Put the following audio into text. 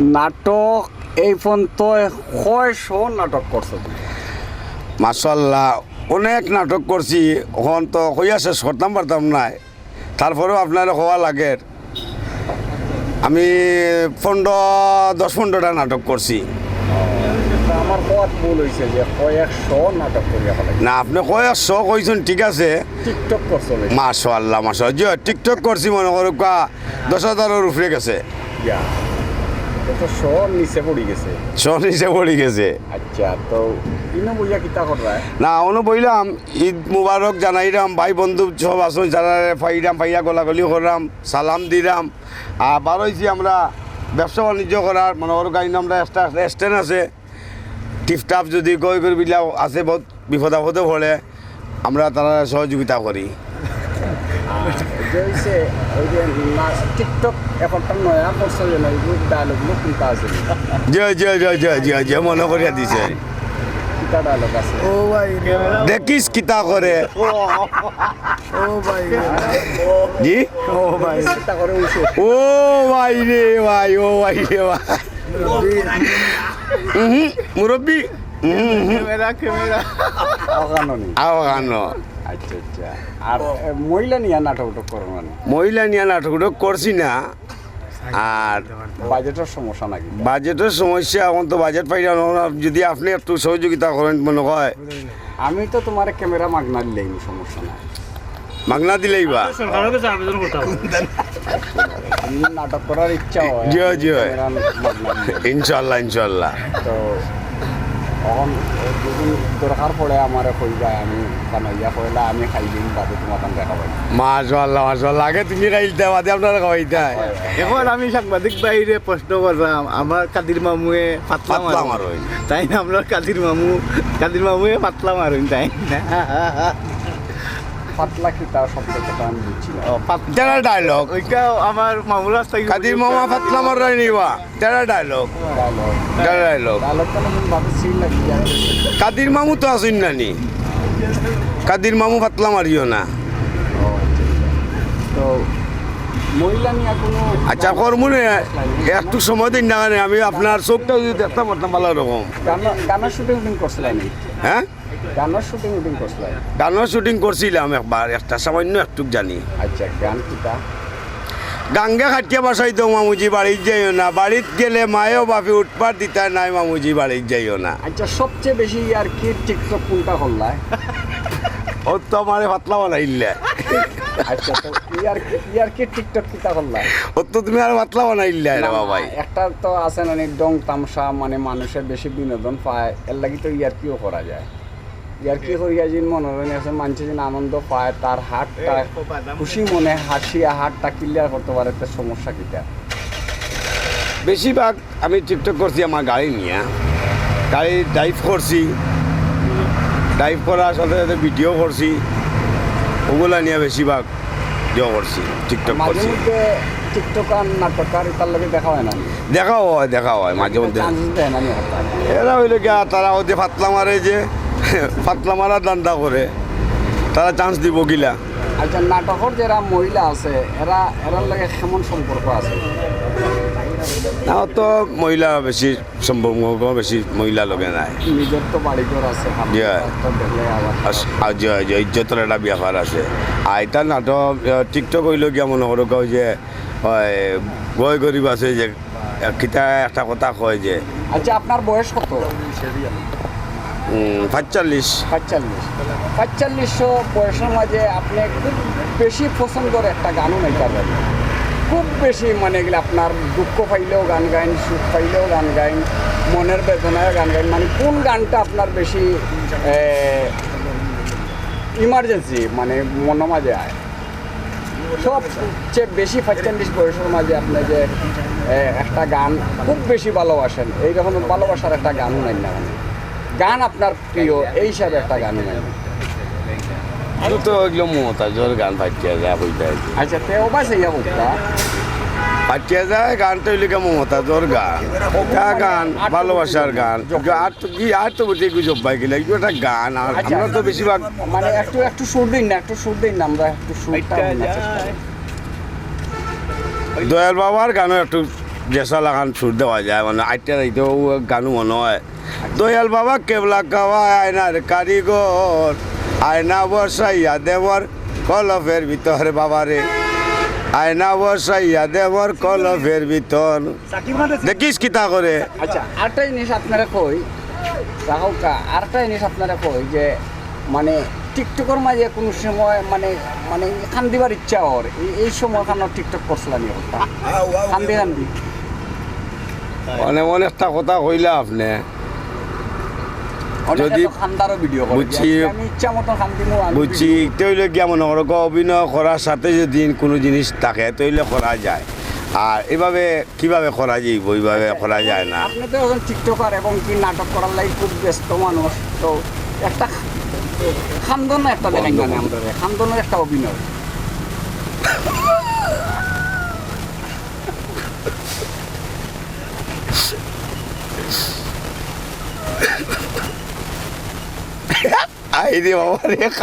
নাটক এই পর্যন্ত কয়শ নাটক করছ? মাসাল্লাহ অনেক নাটক করছি। এখন তো হইয়া শেষ করতাম পারতাম নাই। তারপরেও আপনার হওয়া লাগে। আমি পনেরো দশ পনেরোটা নাটক করছি না আপনি কয়েকশ কইছেন ঠিক আছে। বেশি। মাশাল্লাহ মাশাল্লাহ। টিকটক করছি মনে করো দশ হাজারের উপরে গেছে। তো শো নিচে পড়ে গেছে। সব নিচে পড়ে গেছে। আচ্ছা তো ইনো বইয়া কিতা করা না অনু বইলাম ঈদ মুবারক ভাই বন্ধু সব আসুন যারা ফাইরাম ফাইয়া গলাগলি করলাম সালাম দিলাম হয়েছি আমরা ব্যবসা বাণিজ্য করার মনে গাড়ি আমরা একটা স্ট্যান্ড আছে। টিপটাপ যদি কই করে আছে বহুত পড়ে। আমরা তারা সহযোগিতা করি। যে হইছে ওই যে না- টিকটক এখনটা নয়া করছ না এইগুলো ডায়লগুলো কিতা আছে যে যে যে যে যে যে মনে করিয়া দিছে। কিতা ডায়লগ আছে? ও ভাই রে দেখিস কিতা করে। ও ভাই জি? ও ভাই। কিতা করে হইছে ও ভাই রে ভাই ও ভাই রে ভাই। মুরব্বী। Camera camera. আওয়ানো আচ্ছা আচ্ছা। আর মহিলা নিয়ে নাটক উটক করো মানে? মহিলা নিয়ে নাটকটা করছি না। আর বাজেটের সমস্যা নাকি? বাজেটের সমস্যা এখন তো বাজেট পাই না যদি আপনি একটু সহযোগিতা করেন মনে হয়। আমি তো তোমার ক্যামেরা মাগনা দিলেই সমস্যা নাই। মাগনা দিলেই বা। নাটক করার ইচ্ছা হয় জি, জি। ক্যামেরা মাগনা দিলেই। ইনশাল্লাহ ইনশাল্লাহ। তো তখন যদি দরকার পড়ে আমার কইবা যায় আমি বানাইয়া কইলা আমি খাই দিন বাদে তোমার কাছে দেখাবাই মাশাল্লাহ মাশাল্লাহ আগে তুমি খাইতে বাদে আপনারা খাওয়াইতে এখন আমি সাংবাদিক বাইরে প্রশ্ন করলাম আমার কাদির মামুয়ে পাতলা মারুন। তাই না আমরা কাদির মামু কাদির মামুয়ে পাতলা মারুন তাই। না পাতলা খিতা ডায়লগ ওইটা আমার মামুর রাস্তায় কাদির মামা ফাতলা মারাই নিবা ডায়লগ ডায়লগ কাদির মামু তো আসুন নানি কাদির মামু ফাতলা মারিও না। তো আচ্ছা কর্মনে একটু সময় দিন না আমি আপনার চোখটা যদি দেখতে পারতাম ভালো রকম। শুটিং হ্যাঁ? গানার শুটিং উটিং করছিলেন গানের শুটিং করছিলাম একবার একটা সামান্য একটু জানি। আচ্ছা গান কিতা? গাঙ্গে খাটিয়া বাসাই তো মামুজি বাড়ির যাইও না। বাড়িত গেলে মায়েও বাপি উঠপার দিতা নাই মামুজি বাড়ির যাইও না। আচ্ছা সবচেয়ে বেশি আর কি টিকটক কোনটা করলায় ও তো আমার পাতলা বানাইলে। আচ্ছা তো ইয়ার ইয়ার কি টিকটক কিতা করলায় ও তো তুমি আর পাতলা বানাইলে রে বাবাই। একটা তো আছে না নি ডং তামসা মানে মানুষের বেশি বিনোদন পায়। এর লাগি তো ইয়ার কিও করা যায়? ইয়ার কি করিয়া যিন মনোরঞ্জন আছে মানুষ যিন আনন্দ পায় তার হাটটা খুশি মনে হাসিয়া হাটটা ক্লিয়ার করতে পারে তার সমস্যা কিটা বেশিরভাগ আমি টিকটক করছি আমার গাড়ি নিয়ে। গাড়ি ড্রাইভ করছি ড্রাইভ করার সাথে সাথে ভিডিও করছি ওগুলা নিয়ে বেশিরভাগ ইয়ে করছি টিকটক করছি মধ্যে টিকটক আর নাটক আর তার লগে দেখা হয় না দেখাও হয় দেখা হয় মাঝে মধ্যে। এরা হইলে গিয়া তারা ওদের ফাতলা মারে যে। ফাতলা মারার দান্দা করে তারা চান্স দিব গিলা। আচ্ছা নাটকের যারা মহিলা আছে এরা এরার লাগে কেমন সম্পর্ক আছে? না তো মহিলা বেশি সম্ভব বেশি মহিলা লগে নাই। নিজের তো আছে আবার আস- আজ যে ইজ্জতের একটা ব্যাপার আছে। এটা নাটক টিকটক হইল গিয়া মনে করো কয় যে হয় গয় গরিব আছে যে কিতা একটা কথা কয় যে। আচ্ছা আপনার বয়স কত? পাঁচচল্লিশ পাঁচচল্লিশ পাঁচচল্লিশশো বয়সের মাঝে আপনি খুব বেশি পছন্দ করে একটা গানও নাই পাবেন খুব বেশি মানে এগুলো আপনার দুঃখ পাইলেও গান গাইন, সুখ পাইলেও গান গাইন, মনের বেদনায় গান গাইন মানে কোন গানটা আপনার বেশি ইমার্জেন্সি মানে মনের মাঝে আয়। সবচেয়ে বেশি পঁয়তাল্লিশ বয়সের মাঝে আপনি যে একটা গান খুব বেশি ভালোবাসেন, এই রকমের ভালোবাসার একটা গানও নাই না মানে গান আপনার প্রিয় এই হিসাবে একটা নাই আমি তো এগুলো গান পাঠিয়ে যায় বইতে আচ্ছা তে ও বাসে পাঠিয়ে যায় গানটা হইলে কি মমতা জোর গান। কা গান ভালোবাসার গান। আর তো কি আর তো গেলে এগুলো একটা গান। আর আমরা তো বেশিরভাগ মানে একটু একটু সুর দিন না একটু সুর দিন না আমরা একটু সুরটা। দয়াল বাবার গানও একটু ড্রেসা লাগান সুর দেওয়া যায় মানে আইটা গানও মনে হয়। দয়াল বাবা কেবলা কাওয়া আয়নার কারিগর। আয়না বসাইয়া দেবর কলফের ভিতর বাবারে। আয়না বসাইয়া দেবর কলফের ভিতর। দেখিস কিতা করে? আচ্ছা আরেকটা জিনিস আপনারা কই? রাহুকা আরেকটা জিনিস আপনারা কই যে মানে টিকটকের মাঝে কোনো সময় মানে মানে খান দিবার ইচ্ছা ওর। এই- এই সময় খান টিকটক করছিলাম খান্দি খান্দি মানে অনেকটা কথা কইলা আপনি। অনেকে যদি- বুঝছি। বুঝছি তৈলে গিয়া মনে করো অভিনয় করার সাথে যদি কোনো জিনিস থাকে তৈলে করা যায়। আর এভাবে কীভাবে করা যাইব? এইভাবে করা যায় না। আপনি তো এখন টিকটকার এবং কি নাটক করার লাগে খুব ব্যস্ত মানুষ তো একটা খান্দন একটা আমরা খান্দনের একটা অভিনয়। আই রে বাবা রে